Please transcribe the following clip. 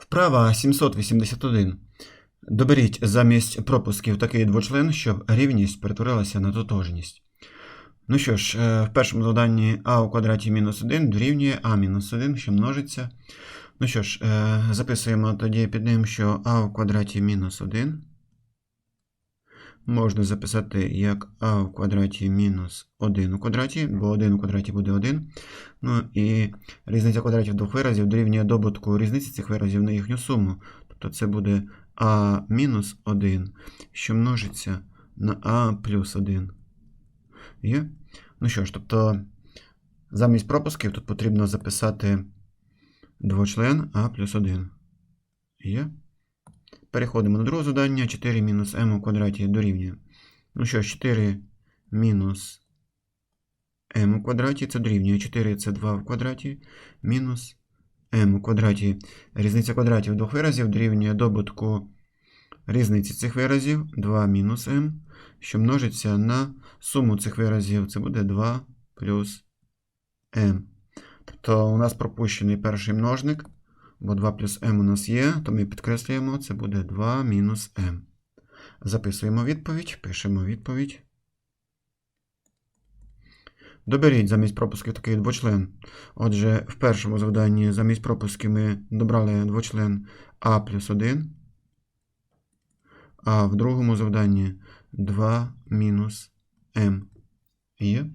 Вправа 781. Доберіть замість пропусків такий двочлен, щоб рівність перетворилася на тотожність. Ну що ж, е, в першому завданні а у квадраті мінус 1 дорівнює а мінус 1, що множиться. Ну що ж, е, записуємо тоді під ним, що а у квадраті мінус 1 можна записати як а у квадраті мінус 1 у квадраті, бо 1 у квадраті буде 1. Ну і різниця квадратів двох виразів дорівнює добутку різниці цих виразів на їхню суму. Тобто це буде а мінус 1, що множиться на а плюс 1. Є? Ну що ж, тобто замість пропусків тут потрібно записати двочлен а плюс 1. Є? Переходимо до другого завдання. 4 мінус m у квадраті дорівнює. Ну що ж, 4 мінус m у квадраті це дорівнює 4 це 2 в квадраті мінус m у квадраті. Різниця квадратів двох виразів дорівнює добутку різниці цих виразів 2 мінус m, що множиться на суму цих виразів. Це буде 2 плюс m. Тобто у нас пропущений перший множник, бо 2 плюс m у нас є, то ми підкреслюємо, це буде 2 мінус m. Записуємо відповідь, пишемо відповідь. Доберіть замість пропусків такий двочлен. Отже, в першому завданні замість пропусків ми добрали двочлен а плюс 1, а в другому завданні 2 мінус m. Є.